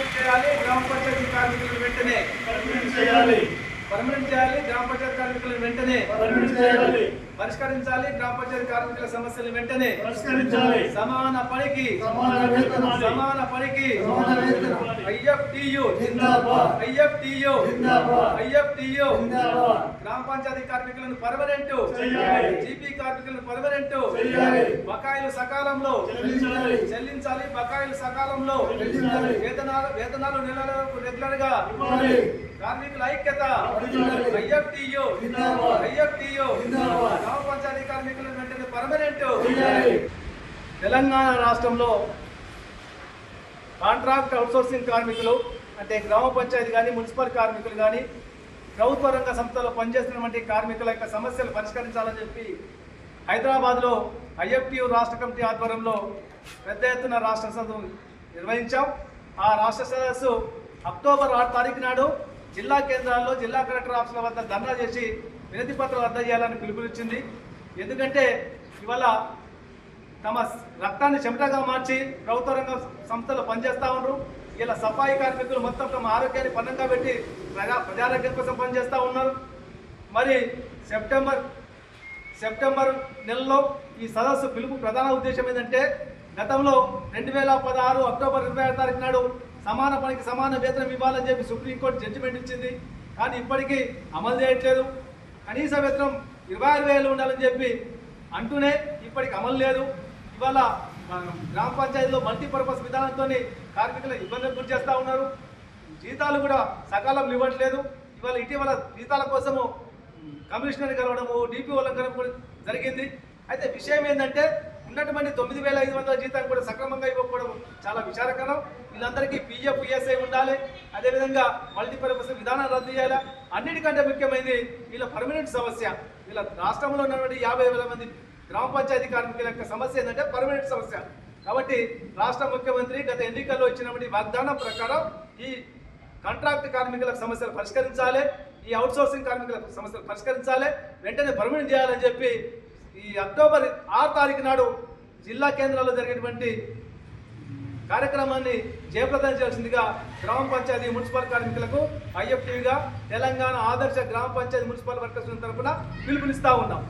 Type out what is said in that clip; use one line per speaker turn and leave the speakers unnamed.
చేయాలి. గ్రామ పంచాయతీ కార్మికులు వెంటనే
చేయాలి.
పర్మనెంట్ చేయాలి గ్రామ పంచాయతీ కార్మికులను వెంటనే
పర్మనెంట్ చేయాలి
పరిష్కరించాలి గ్రామ పంచాయతీ కార్మికుల సమస్యలు వెంటనే
పరిష్కరించాలి.
సమాన పనికి
సమాన
పనికి. ఐఎఫ్టియు
జిందాబాద్.
ఐఎఫ్టియు
జిందాబాద్.
ఐఎఫ్టియు.
జిందాబాద్.
గ్రామ పంచాయతీ కార్మికులను పర్మనెంట్. జీపీ కార్మికులను పర్మనెంట్. బకాయిలు సకాలంలో
చెల్లించాలి.
చెల్లించాలి బకాయిలు సకాలంలో
చెల్లించాలి.
వేతనాలు వేతనాలు నెలలకు
రెగ్యులర్గా
కార్మికుల ఐక్యత. ఐఎఫ్టియు. ఐఎఫ్టియు. గ్రామ పంచాయతీ కార్మికులను వెంటనే పర్మనెంట్ తెలంగాణ రాష్ట్రంలో కాంట్రాక్ట్ అవుట్సోర్సింగ్ కార్మికులు అంటే గ్రామ పంచాయతీ కానీ మున్సిపల్ కార్మికులు కానీ ప్రభుత్వ రంగ సంస్థలో పనిచేస్తున్నటువంటి కార్మికుల యొక్క సమస్యలు పరిష్కరించాలని చెప్పి హైదరాబాద్లో ఐఎఫ్టియు రాష్ట్ర కమిటీ ఆధ్వర్యంలో పెద్ద ఎత్తున రాష్ట్ర సదస్సు నిర్వహించాం ఆ రాష్ట్ర సదస్సు అక్టోబర్ ఆరు తారీఖు నాడు జిల్లా కేంద్రాల్లో జిల్లా కలెక్టర్ ఆఫీసుల వద్ద ధర్నా చేసి వినతి పత్రం రద్దు చేయాలని పిలుపునిచ్చింది. ఎందుకంటే ఇవాళ తమ రక్తాన్ని చెమటగా మార్చి ప్రభుత్వ రంగ సంస్థలు పనిచేస్తూ ఉన్నారు ఇలా సఫాయి కార్మికులు మొత్తం తమ ఆరోగ్యాన్ని పన్నంగా పెట్టి ప్రజా ప్రజారోగ్యం కోసం పనిచేస్తూ ఉన్నారు. మరి సెప్టెంబర్ సెప్టెంబర్ నెలలో ఈ సదస్సు పిలుపు ప్రధాన ఉద్దేశం ఏంటంటే గతంలో రెండు వేల పదహారు అక్టోబర్ ఇరవై ఆరు తారీఖు నాడు సమాన పనికి సమాన వేతనం ఇవ్వాలని చెప్పి సుప్రీంకోర్టు జడ్జిమెంట్ ఇచ్చింది. కానీ ఇప్పటికీ అమలు చేయట్లేదు. కనీస వేతనం ఇరవై ఆరు వేలు ఉండాలని చెప్పి అంటూనే ఇప్పటికి అమలు లేదు. ఇవాళ గ్రామ పంచాయతీలో మల్టీపర్పస్ విధానంతో కార్మికులు ఇబ్బందులు గురి చేస్తూ ఉన్నారు. జీతాలు కూడా సకాలంలో ఇవ్వట్లేదు. ఇవాళ ఇటీవల జీతాల కోసము కమిషనర్ కలవడము డిపిఓలను కలవడం జరిగింది. అయితే విషయం ఏంటంటే ఉన్నటువంటి తొమ్మిది వేల ఐదు వందల జీతాలు కూడా సక్రమంగా ఇవ్వకపోవడం చాలా విచారకరం. వీళ్ళందరికీ పీఎఫ్ పిఎస్ఐ ఉండాలి. అదేవిధంగా మల్టీపర్పస్ విధానం రద్దు చేయాలి? అన్నిటికంటే ముఖ్యమైనది వీళ్ళ పర్మనెంట్ సమస్య. వీళ్ళ రాష్ట్రంలో ఉన్నటువంటి యాభై వేల మంది గ్రామ పంచాయతీ కార్మికుల యొక్క సమస్య ఏంటంటే పర్మనెంట్ సమస్య. కాబట్టి రాష్ట్ర ముఖ్యమంత్రి గత ఎన్నికల్లో ఇచ్చినటువంటి వాగ్దానం ప్రకారం ఈ కాంట్రాక్ట్ కార్మికుల సమస్యలు పరిష్కరించాలి. ఈ అవుట్సోర్సింగ్ కార్మికుల సమస్యలు పరిష్కరించాలి. వెంటనే పర్మనెంట్ చేయాలని చెప్పి ఈ అక్టోబర్ ఆరు తారీఖు నాడు జిల్లా కేంద్రాల్లో జరిగినటువంటి కార్యక్రమాన్ని జయప్రదం చేయాల్సిందిగా గ్రామ పంచాయతీ మున్సిపల్ కార్మికులకు ఐఎఫ్టీగా తెలంగాణ ఆదర్శ గ్రామ పంచాయతీ మున్సిపల్ వర్కర్స్ తరఫున పిలుపునిస్తా ఉన్నాం.